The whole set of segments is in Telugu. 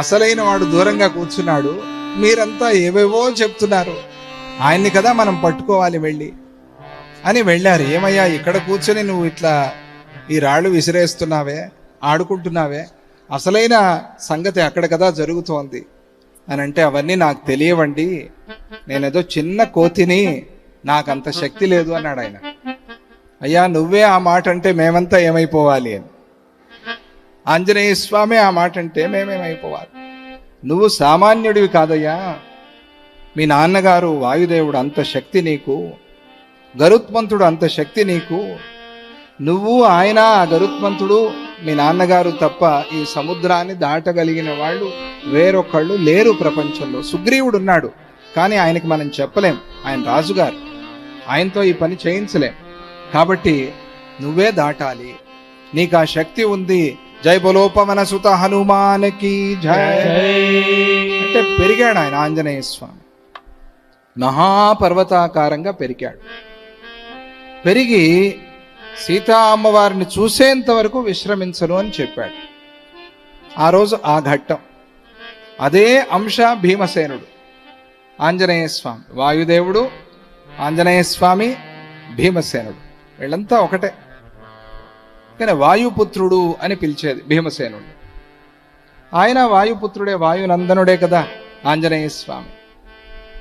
అసలైన వాడు దూరంగా కూర్చున్నాడు. మీరంతా ఏవేవో చెప్తున్నారు. ఆయన్ని కదా మనం పట్టుకోవాలి వెళ్ళి. అని వెళ్ళారు. ఏమయ్యా ఇక్కడ కూర్చొని నువ్వు ఇట్లా ఈ రాళ్ళు విసిరేస్తున్నావే ఆడుకుంటున్నావే? అసలైన సంగతి అక్కడ కదా జరుగుతోంది. అని అంటే అవన్నీ నాకు తెలియవండి. నేనేదో చిన్న కోతిని నాకంత శక్తి లేదు అన్నాడు ఆయన. అయ్యా నువ్వే ఆ మాట అంటే మేమంతా ఏమైపోవాలి అని. ఆంజనేయ స్వామి ఆ మాట అంటే మేమేమైపోవాలి? నువ్వు సామాన్యుడివి కాదయ్యా. మీ నాన్నగారు వాయుదేవుడు అంత శక్తి నీకు గరుత్మంతుడు అంత శక్తి నీకు. నువ్వు ఆయన ఆ గరుత్మంతుడు మీ నాన్నగారు తప్ప ఈ సముద్రాన్ని దాటగలిగిన వాళ్ళు వేరొకళ్ళు లేరు ప్రపంచంలో. సుగ్రీవుడు ఉన్నాడు కానీ ఆయనకి మనం చెప్పలేం. ఆయన రాజుగారు. ఆయనతో ఈ పని చేయించలేం. కాబట్టి నువ్వే దాటాలి. నీకు ఆ శక్తి ఉంది జై బలోపమన సుత హనుమానకి జై. అంటే పెరిగాడు ఆయన ఆంజనేయ స్వామి. మహాపర్వతాకారంగా పెరిగాడు. పెరిగి సీతా అమ్మవారిని చూసేంత వరకు విశ్రమించను అని చెప్పాడు. ఆ రోజు ఆ ఘట్టం. అదే అంశ భీమసేనుడు. ఆంజనేయ స్వామి వాయుదేవుడు ఆంజనేయ స్వామి భీమసేనుడు. వీళ్ళంతా ఒకటే. కానీ వాయుపుత్రుడు అని పిలిచేది భీమసేనుడు ఆయన వాయుపుత్రుడే వాయునందనుడే కదా ఆంజనేయ స్వామి.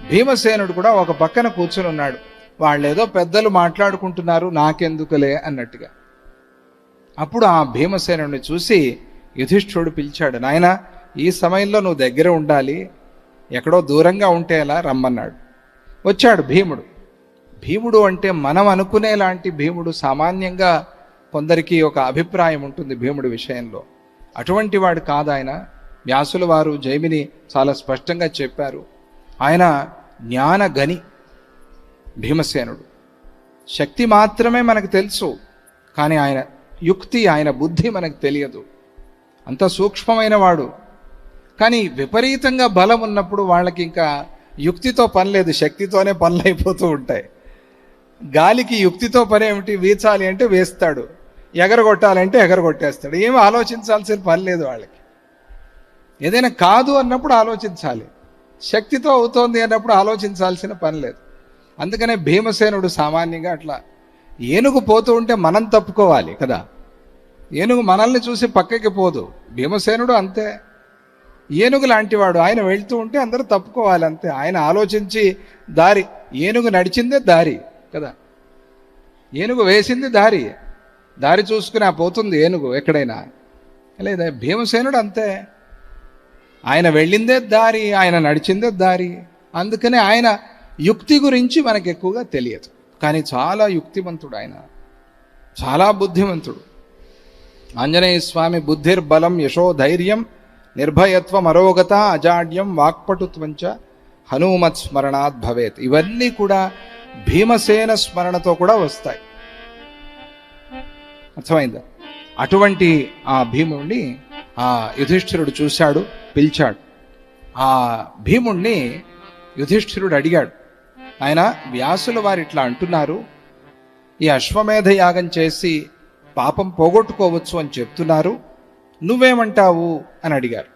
భీమసేనుడు కూడా ఒక పక్కన కూర్చుని ఉన్నాడు. వాళ్ళేదో పెద్దలు మాట్లాడుకుంటున్నారు నాకెందుకులే అన్నట్టుగా. అప్పుడు ఆ భీమసేనుడిని చూసి యుధిష్ఠుడు పిలిచాడు నాయన ఈ సమయంలో నువ్వు దగ్గర ఉండాలి. ఎక్కడో దూరంగా ఉంటే ఎలా రమ్మన్నాడు. వచ్చాడు భీముడు. భీముడు అంటే మనం అనుకునేలాంటి భీముడు సామాన్యంగా కొందరికి ఒక అభిప్రాయం ఉంటుంది భీముడి విషయంలో. అటువంటి వాడు కాదు ఆయన వ్యాసుల వారు జైమిని చాలా స్పష్టంగా చెప్పారు. ఆయన జ్ఞాన గని భీమసేనుడు. శక్తి మాత్రమే మనకు తెలుసు కానీ ఆయన యుక్తి ఆయన బుద్ధి మనకు తెలియదు. అంత సూక్ష్మమైన వాడు. కానీ విపరీతంగా బలం ఉన్నప్పుడు వాళ్ళకి ఇంకా యుక్తితో పని లేదు శక్తితోనే పనులు అయిపోతూ ఉంటాయి. గాలికి యుక్తితో పని ఏమిటి? వీచాలి అంటే వేస్తాడు. ఎగరగొట్టాలంటే ఎగరగొట్టేస్తాడు. ఏమి ఆలోచించాల్సిన పని లేదు వాళ్ళకి. ఏదైనా కాదు అన్నప్పుడు ఆలోచించాలి. శక్తితో అవుతోంది అన్నప్పుడు ఆలోచించాల్సిన పని లేదు. అందుకనే భీమసేనుడు సామాన్యంగా అట్లా ఏనుగు పోతూ ఉంటే మనం తప్పుకోవాలి కదా. ఏనుగు మనల్ని చూసి పక్కకి పోదు. భీమసేనుడు అంతే. ఏనుగు లాంటివాడు. ఆయన వెళ్తూ ఉంటే అందరూ తప్పుకోవాలి అంతే. ఆయన ఆలోచించి దారి. ఏనుగు నడిచిందే దారి కదా. ఏనుగు వేసింది దారి. దారి చూసుకుని ఆ పోతుంది ఏనుగు ఎక్కడైనా. లేదా భీమసేనుడు అంతే. ఆయన వెళ్ళిందే దారి ఆయన నడిచిందే దారి. అందుకనే ఆయన యుక్తి గురించి మనకు ఎక్కువగా తెలియదు. కానీ చాలా యుక్తిమంతుడు ఆయన. చాలా బుద్ధిమంతుడు. ఆంజనేయ స్వామి బుద్ధిర్బలం యశోధైర్యం నిర్భయత్వం అరోగత అజాడ్యం వాక్పటుత్వంచ హనుమత్ స్మరణాత్ భవేత్. ఇవన్నీ కూడా భీమసేన స్మరణతో కూడా వస్తాయి. అర్థమైందా? అటువంటి ఆ భీముణ్ణి ఆ యుధిష్ఠిరుడు చూశాడు పిలిచాడు. ఆ భీముణ్ణి యుధిష్ఠిరుడు అడిగాడు ఆయన వ్యాసుల వారు ఇట్లా అంటున్నారు. ఈ అశ్వమేధ యాగం చేసి పాపం పోగొట్టుకోవచ్చు అని చెప్తున్నారు. నువ్వేమంటావు? అని అడిగారు.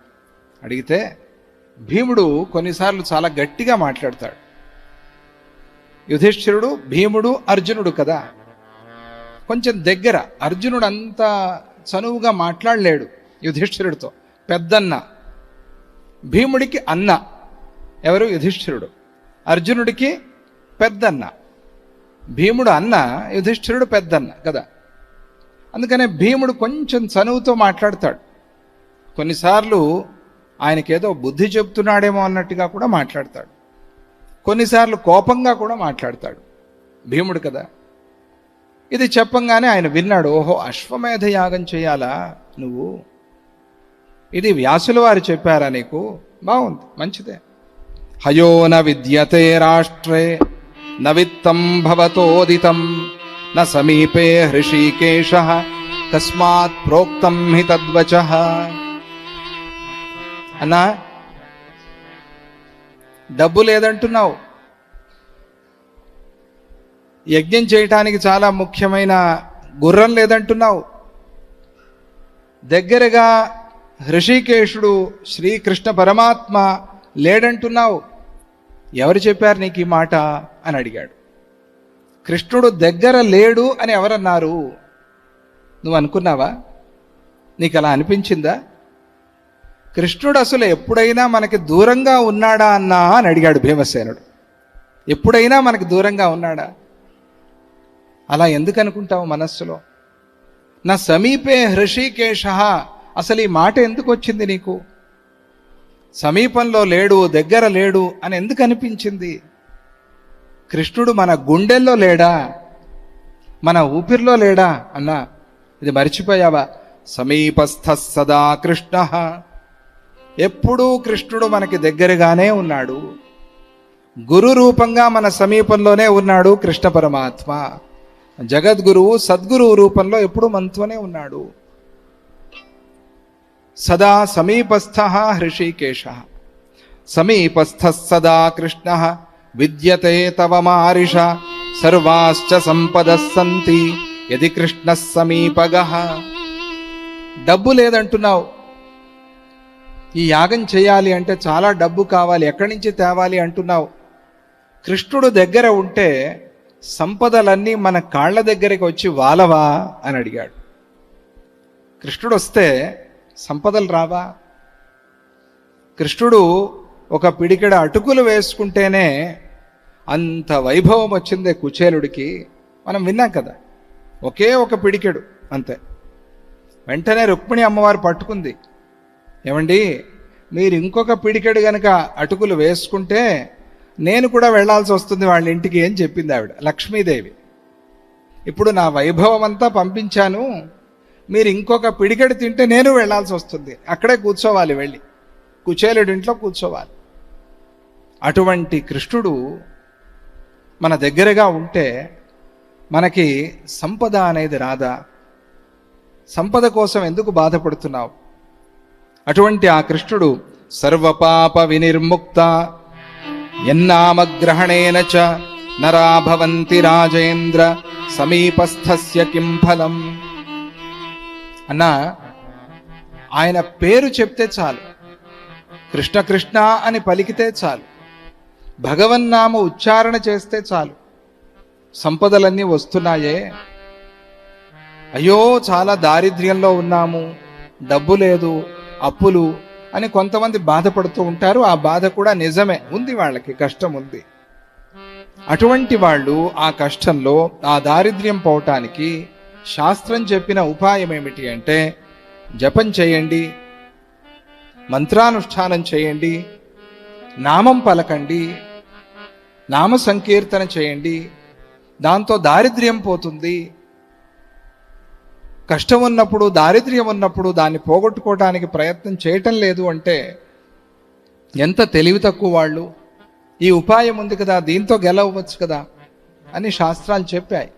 అడిగితే భీముడు కొన్నిసార్లు చాలా గట్టిగా మాట్లాడతాడు. యుధిష్ఠిరుడు భీముడు అర్జునుడు కదా. కొంచెం దగ్గర. అర్జునుడు అంత చనువుగా మాట్లాడలేడు యుధిష్ఠిరుడితో. పెద్దన్న. భీముడికి అన్న. ఎవరు? యుధిష్ఠిరుడు. అర్జునుడికి పెద్దన్న. భీముడు అన్న యుధిష్ఠిరుడు పెద్దన్న కదా. అందుకనే భీముడు కొంచెం చనువుతో మాట్లాడతాడు. కొన్నిసార్లు ఆయనకేదో బుద్ధి చెప్తున్నాడేమో అన్నట్టుగా కూడా మాట్లాడతాడు. కొన్నిసార్లు కోపంగా కూడా మాట్లాడతాడు. భీముడు కదా. ఇది చెప్పంగానే ఆయన విన్నాడు ఓహో అశ్వమేధ యాగం చేయాలా నువ్వు? ఇది వ్యాసుల వారు చెప్పారా నీకు? బాగుంది మంచిదే. హయో న విద్యతే రాష్ట్రే న విత్తం భవతోదితం న సమీపే హృషీకేశ తస్మాత్ ప్రోక్తం హి తద్వచ. అన్నా డబ్బు లేదంటున్నావు. యజ్ఞం చేయటానికి చాలా ముఖ్యమైన గుర్రం లేదంటున్నావు. దగ్గరగా హృషికేశుడు శ్రీకృష్ణ పరమాత్మ లేడంటున్నావు. ఎవరు చెప్పారు నీకు ఈ మాట అని అడిగాడు. కృష్ణుడు దగ్గర లేడు అని ఎవరన్నారు? నువ్వు అనుకున్నావా? నీకు అలా అనిపించిందా? కృష్ణుడు అసలు ఎప్పుడైనా మనకి దూరంగా ఉన్నాడా అన్నా అని అడిగాడు భీమసేనుడు. ఎప్పుడైనా మనకి దూరంగా ఉన్నాడా? అలా ఎందుకు అనుకుంటావు మనస్సులో? నా సమీపే హృషికేశ. అసలు ఈ మాట ఎందుకు వచ్చింది నీకు? సమీపంలో లేడు దగ్గర లేడు అని ఎందుకు అనిపించింది? కృష్ణుడు మన గుండెల్లో లేడా? మన ఊపిరిలో లేడా? అన్నా ఇది మర్చిపోయావా? సమీపస్థ సదా కృష్ణ. ఎప్పుడూ కృష్ణుడు మనకి దగ్గరగానే ఉన్నాడు. గురు రూపంగా మన సమీపంలోనే ఉన్నాడు కృష్ణ పరమాత్మ. జగద్గురువు సద్గురువు రూపంలో ఎప్పుడు మనతోనే ఉన్నాడు. సదా సమీపస్థ హృషికేశ. సమీపస్థ సదా కృష్ణ. విద్యతే తవ మారిష. సర్వాశ్చ సంపద సంతి. యది కృష్ణ సమీపగ. డబ్బు లేదంటున్నావు. ఈ యాగం చేయాలి అంటే చాలా డబ్బు కావాలి. ఎక్కడి నుంచి తేవాలి అంటున్నావు. కృష్ణుడు దగ్గర ఉంటే సంపదలన్నీ మన కాళ్ళ దగ్గరికి వచ్చి వాలవా అని అడిగాడు. కృష్ణుడు వస్తే సంపదలు రావా? కృష్ణుడు ఒక పిడికిడ అటుకులు వేసుకుంటేనే అంత వైభవం వచ్చిందే కుచేలుడికి. మనం విన్నాం కదా ఒకే ఒక పిడికెడు అంతే. వెంటనే రుక్మిణి అమ్మవారు పట్టుకుంది. ఏమండి మీరు ఇంకొక పిడికెడు గనక అటుకులు వేసుకుంటే నేను కూడా వెళ్ళాల్సి వస్తుంది వాళ్ళ ఇంటికి అని చెప్పింది ఆవిడ లక్ష్మీదేవి. ఇప్పుడు నా వైభవం అంతా పంపించాను మీరు ఇంకొక పిడికెడు తింటే నేను వెళ్ళాల్సి వస్తుంది. అక్కడే కూర్చోవాలి వెళ్ళి. కుచేలుడింట్లో కూర్చోవాలి. అటువంటి కృష్ణుడు మన దగ్గరగా ఉంటే మనకి సంపద అనేది రాదా? సంపద కోసం ఎందుకు బాధపడుతున్నావు? అటువంటి ఆ కృష్ణుడు సర్వపాప వినిర్ముక్త ఎన్నామగ్రహణేన చ నరా భవంతి రాజేంద్ర సమీపస్థస్య కిం ఫలం అన్నా ఆయన పేరు చెప్తే చాలు. కృష్ణ కృష్ణ అని పలికితే చాలు. భగవన్నామ ఉచ్చారణ చేస్తే చాలు. సంపదలన్నీ వస్తున్నాయే. అయ్యో చాలా దారిద్ర్యంలో ఉన్నాము. డబ్బు లేదు అప్పులు అని కొంతమంది బాధపడుతూ ఉంటారు. ఆ బాధ కూడా నిజమే. ఉంది వాళ్ళకి కష్టం ఉంది. అటువంటి వాళ్ళు ఆ కష్టంలో ఆ దారిద్ర్యం పోవటానికి శాస్త్రం చెప్పిన ఉపాయం ఏమిటి అంటే జపం చేయండి మంత్రానుష్ఠానం చేయండి నామం పలకండి నామ సంకీర్తన చేయండి దాంతో దారిద్ర్యం పోతుంది కష్టం ఉన్నప్పుడు దారిద్ర్యం ఉన్నప్పుడు దాన్ని పోగొట్టుకోవడానికి ప్రయత్నం చేయటం లేదు అంటే ఎంత తెలివి తక్కువ వాళ్ళు? ఈ ఉపాయం ఉంది కదా దీంతో గెలవచ్చు కదా అని శాస్త్రాలు చెప్పాయి.